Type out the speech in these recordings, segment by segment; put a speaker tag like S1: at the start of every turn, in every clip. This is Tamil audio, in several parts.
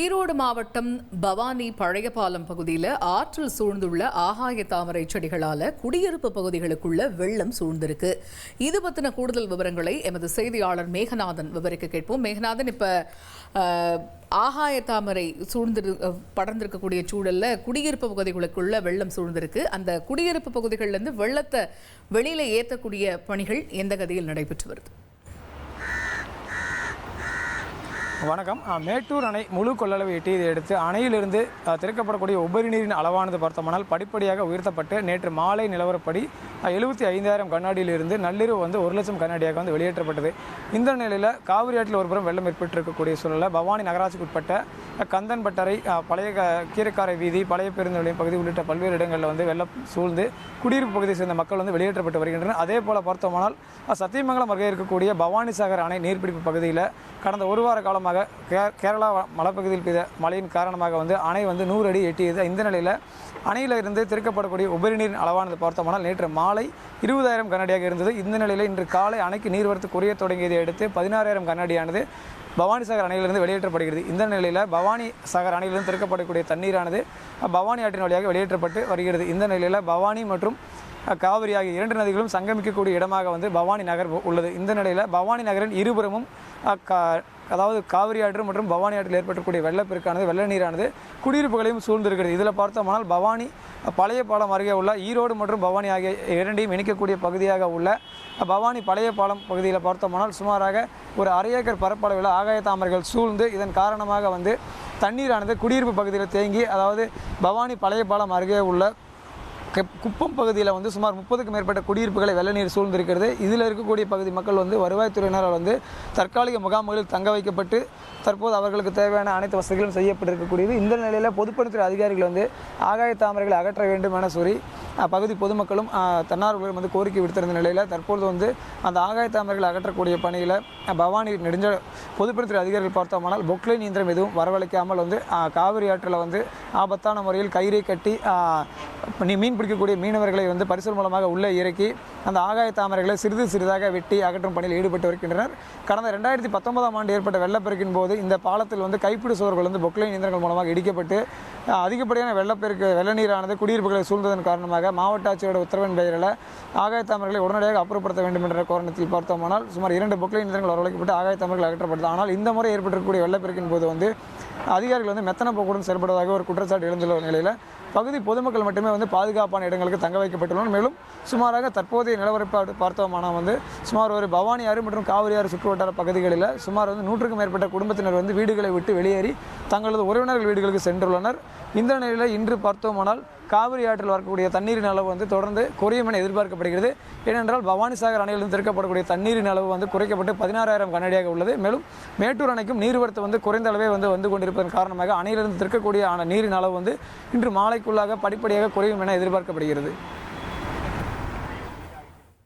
S1: ஈரோடு மாவட்டம் பவானி பழையபாலம் பகுதியில் ஆற்றில் சூழ்ந்துள்ள ஆகாய தாமரை செடிகளால் குடியிருப்பு பகுதிகளுக்குள்ள வெள்ளம் சூழ்ந்திருக்கு. இது பற்றின கூடுதல் விவரங்களை எமது செய்தியாளர் மேகநாதன் விவரிக்க கேட்போம். மேகநாதன் இப்போ ஆகாய தாமரை சூழ்ந்திரு படர்ந்திருக்கக்கூடிய சூழலில் குடியிருப்பு பகுதிகளுக்குள்ள வெள்ளம் சூழ்ந்திருக்கு. அந்த குடியிருப்பு பகுதிகளிலேருந்து வெள்ளத்தை வெளியில் ஏற்றக்கூடிய பணிகள் எந்த கதையில் நடைபெற்று வருது?
S2: வணக்கம். மேட்டூர் அணை முழு கொள்ளளவு எட்டியதை அடுத்து அணையிலிருந்து திறக்கப்படக்கூடிய உபரி நீரின் அளவானது பார்த்தோம்னால் படிப்படியாக உயர்த்தப்பட்டு நேற்று மாலை நிலவரப்படி எழுபத்தி ஐந்தாயிரம் கண்ணாடியிலிருந்து நள்ளிரவு வந்து ஒரு லட்சம் கண்ணாடியாக வந்து வெளியேற்றப்பட்டது. இந்த நிலையில் காவிரி ஆற்றில் ஒருபுறம் வெள்ளம் ஏற்பட்டிருக்கக்கூடிய சூழலில் பவானி நகராட்சிக்கு உட்பட்ட கந்தன்பட்டறை பழைய க- கீரைக்காரை வீதி பழைய பேருந்து நிலையம் பகுதி உள்ளிட்ட பல்வேறு இடங்களில் வந்து வெள்ளம் சூழ்ந்து குடியிருப்பு பகுதியை சேர்ந்த மக்கள் வந்து வெளியேற்றப்பட்டு வருகின்றனர். அதே போல் பார்த்தோமானால் சத்தியமங்கலம் அருகே இருக்கக்கூடிய பவானி சாகர் அணை நீர்பிடிப்பு பகுதியில் கடந்த ஒரு வார காலமாக கே- கேரளா மலைப்பகுதியில் பெய்த மழையின் காரணமாக வந்து அணை வந்து நூறு அடி எட்டியது. இந்த நிலையில் அணையில் இருந்து திறக்கப்படக்கூடிய உபரி நீரின் அளவானது பார்த்தோமானால் நேற்று மாலை இருபதாயிரம் கண்ணாடியாக இருந்தது. இந்த நிலையில் இன்று காலை அணைக்கு நீர்வரத்து குறைய தொடங்கியதை அடுத்து பதினாறாயிரம் கண்ணாடியானது பவானி சாகர் அணையிலிருந்து வெளியேற்றப்படுகிறது. இந்த நிலையில் பவானி சாகர் அணையிலிருந்து திறக்கப்படக்கூடிய தண்ணீரானது பவானி ஆற்றின் வழியாக வெளியேற்றப்பட்டு வருகிறது. இந்த நிலையில் பவானி மற்றும் காவிரி ஆகிய இரண்டு நதிகளும் சங்கமிக்கக்கூடிய இடமாக வந்து பவானி நகர் உள்ளது. இந்த நிலையில் பவானி நகரின் இருபுறமும் கா- அதாவது காவிரி ஆற்று மற்றும் பவானி ஆற்றில் ஏற்பட்டக்கூடிய வெள்ளப்பெருக்கானது வெள்ள நீரானது குடியிருப்புகளையும் சூழ்ந்திருக்கிறது. இதில் பார்த்தோமானால் பவானி பழைய பாலம் அருகே உள்ள ஈரோடு மற்றும் பவானி ஆகிய இரண்டையும் இணைக்கக்கூடிய பகுதியாக உள்ள பவானி பழைய பாலம் பகுதியில் பார்த்தோமானால் சுமாராக ஒரு அரை ஏக்கர் பரப்பளவில் ஆகாய தாமரைகள் சூழ்ந்து இதன் காரணமாக வந்து தண்ணீரானது குடியிருப்பு பகுதியில் தேங்கி அதாவது பவானி பழைய பாலம் அருகே உள்ள குப்பம் பகுதியில் வந்து சுமார் முப்பதுக்கும் மேற்பட்ட குடியிருப்புகளை வெள்ள நீர் சூழ்ந்திருக்கிறது. இதில் இருக்கக்கூடிய பகுதி மக்கள் வந்து வருவாய்த்துறையினரால் வந்து தற்காலிக முகாம்களில் தங்க வைக்கப்பட்டு தற்போது அவர்களுக்கு தேவையான அனைத்து வசதிகளும் செய்யப்பட்டிருக்கக்கூடியது. இந்த நிலையில் பொதுப்பணித்துறை அதிகாரிகள் வந்து ஆகாய தாமரைகளை அகற்ற வேண்டும் என சொல்லி பகுதி பொதுமக்களும் அஹ், தன்னார்வலரும் வந்து கோரிக்கை விடுத்திருந்த நிலையில் தற்பொழுது வந்து அந்த ஆகாய தாமரைகளை அகற்றக்கூடிய பணியில் பவானி நெடுஞ்ச பொதுப்பணித்துறை அதிகாரிகள் பார்த்தோமானால் பொக்லைன் இயந்திரம் எதுவும் வரவழைக்காமல் வந்து காவிரி ஆற்றில் வந்து ஆபத்தான முறையில் கயிறை கட்டி மீன் பிடிக்கக்கூடிய மீனவர்களை வந்து பரிசல் மூலமாக உள்ளே இறக்கி அந்த ஆகாய தாமரைகளை சிறிது சிறிதாக வெட்டி அகற்றும் பணியில் ஈடுபட்டு வருகின்றனர். கடந்த ரெண்டாயிரத்தி பத்தொன்பதாம் ஆண்டு ஏற்பட்ட வெள்ளப்பெருக்கின் போது இந்த பாலத்தில் வந்து கைப்பிடி சுவர்கள் வந்து பொக்லைன் இயந்திரங்கள் மூலமாக இடிக்கப்பட்டு அதிகப்படியான வெள்ளப்பெருக்கு வெள்ள நீரானது குடியிருப்புகளை சூழ்ந்ததன் காரணமாக மாவட்ட ஆட்சியோட உத்தரவின் பெயரில் ஆகாய தாமரைகளை உடனடியாக அப்புறப்படுத்த வேண்டும் என்ற கோரணத்தில் பார்த்தோமானால் சுமார் இரண்டு பொக்லைன் இயந்திரங்கள் வரவழைக்கப்பட்டு ஆகாய தாமரைகள் அகற்றப்பட்டது ஆனால் இந்த முறை ஏற்பட்டிருக்கக்கூடிய வெள்ளப்பெருக்கின் போது வந்து அதிகாரிகள் வந்து மெத்தன போக்குடன் செயல்படுவதாக ஒரு குற்றச்சாட்டு எழுந்துள்ள நிலையில் பகுதி பொதுமக்கள் மட்டுமே வந்து பாதுகாப்பான இடங்களுக்கு தங்க வைக்கப்பட்டுள்ளனர். மேலும் சுமாராக தற்போதைய நிலவரப்பாடு பார்த்தோமானால் வந்து சுமார் ஒரு பவானி ஆறு மற்றும் காவிரி ஆறு சுற்றுவட்டார பகுதிகளில் சுமார் வந்து நூற்றுக்கும் மேற்பட்ட குடும்பத்தினர் வந்து வீடுகளை விட்டு வெளியேறி தங்களது உறவினர்கள் வீடுகளுக்கு சென்றுள்ளனர். இந்த நிலையில் இன்று பார்த்தோமானால் காவிரி ஆற்றில் வரக்கூடிய தண்ணீரின் அளவு வந்து தொடர்ந்து குறையும் என எதிர்பார்க்கப்படுகிறது. ஏனென்றால் பவானி சாகர் அணையிலிருந்து திறக்கப்படக்கூடிய தண்ணீரின் அளவு வந்து குறைக்கப்பட்டு பதினாறாயிரம் கனடியாக உள்ளது. மேலும் மேட்டூர் அணைக்கும் நீர்வரத்து வந்து குறைந்த அளவே வந்து வந்து கொண்டிருப்பதன் காரணமாக அணையிலிருந்து திறக்கக்கூடிய ஆன நீரின் அளவு வந்து இன்று மாலைக்குள்ளாக படிப்படியாக குறையும் என எதிர்பார்க்கப்படுகிறது.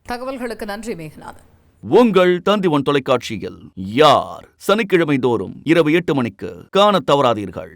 S1: தகவல்களுக்கு நன்றி மேகநாதன்.
S3: உங்கள் தந்திவன் தொலைக்காட்சியில் யார்? சனிக்கிழமை தோறும் இரவு எட்டு மணிக்கு காணத் தவறாதீர்கள்.